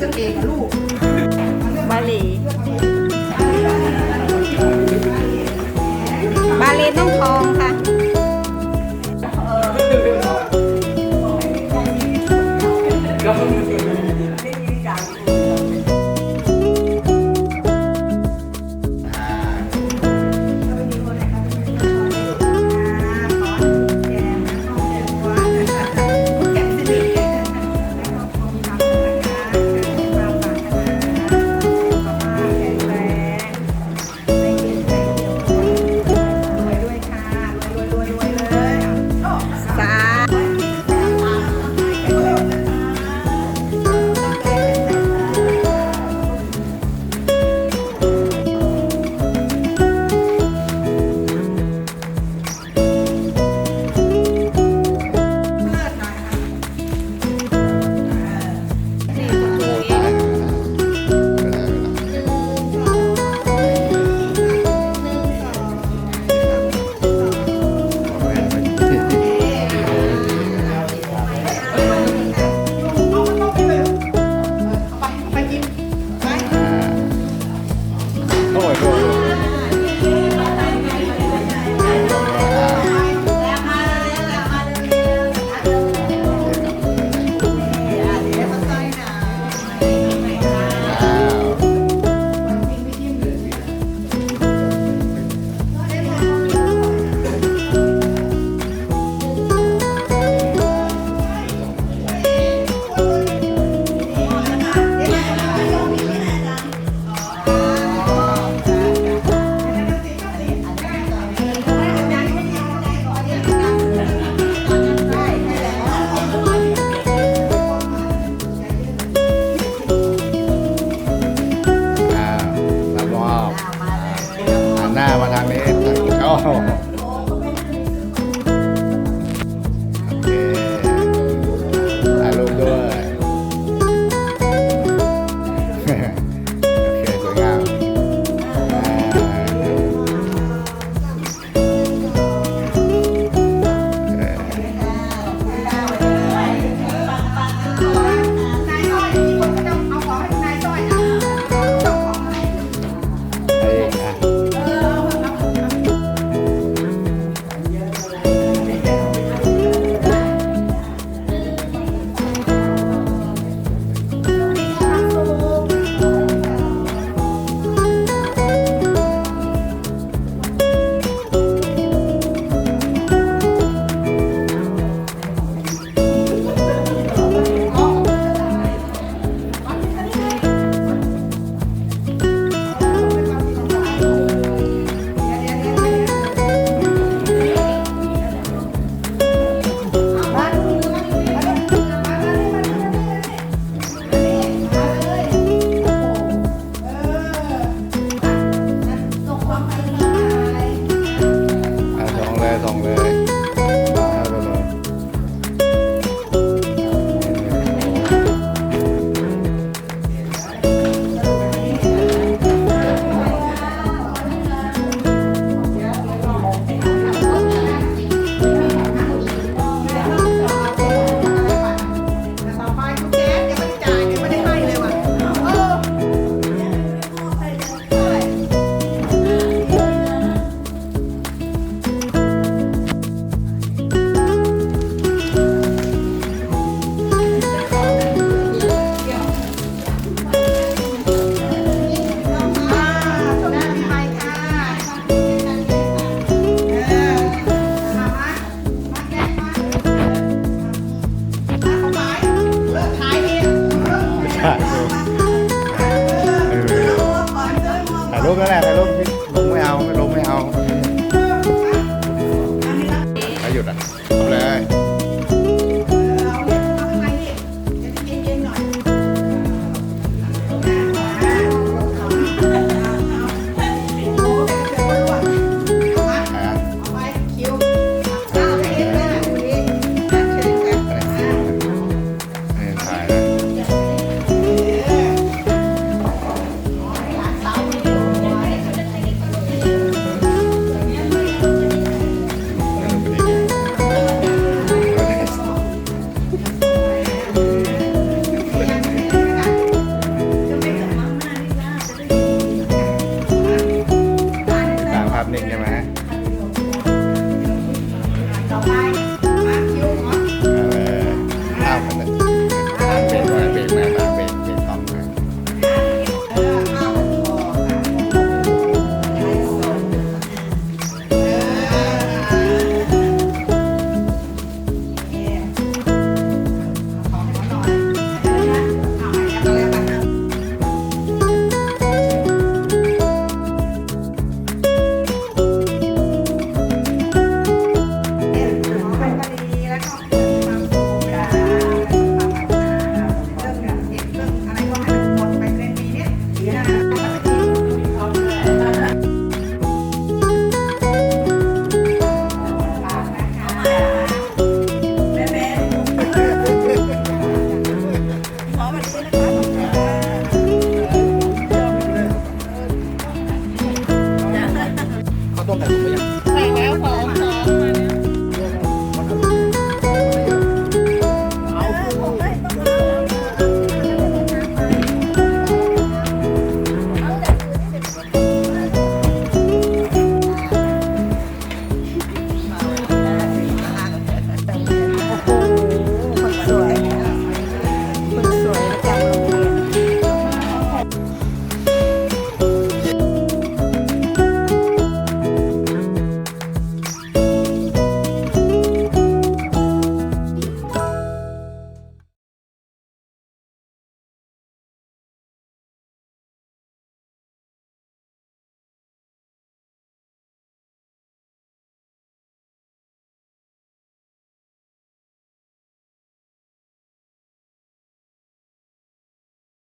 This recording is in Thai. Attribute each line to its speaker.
Speaker 1: บา
Speaker 2: หลีบาเลนต้องทอง ถ่า
Speaker 3: ย
Speaker 2: รูปถ่ายรูปแล้วแหละถ่ายรูป ตามภาพนิ่งใช่ไหม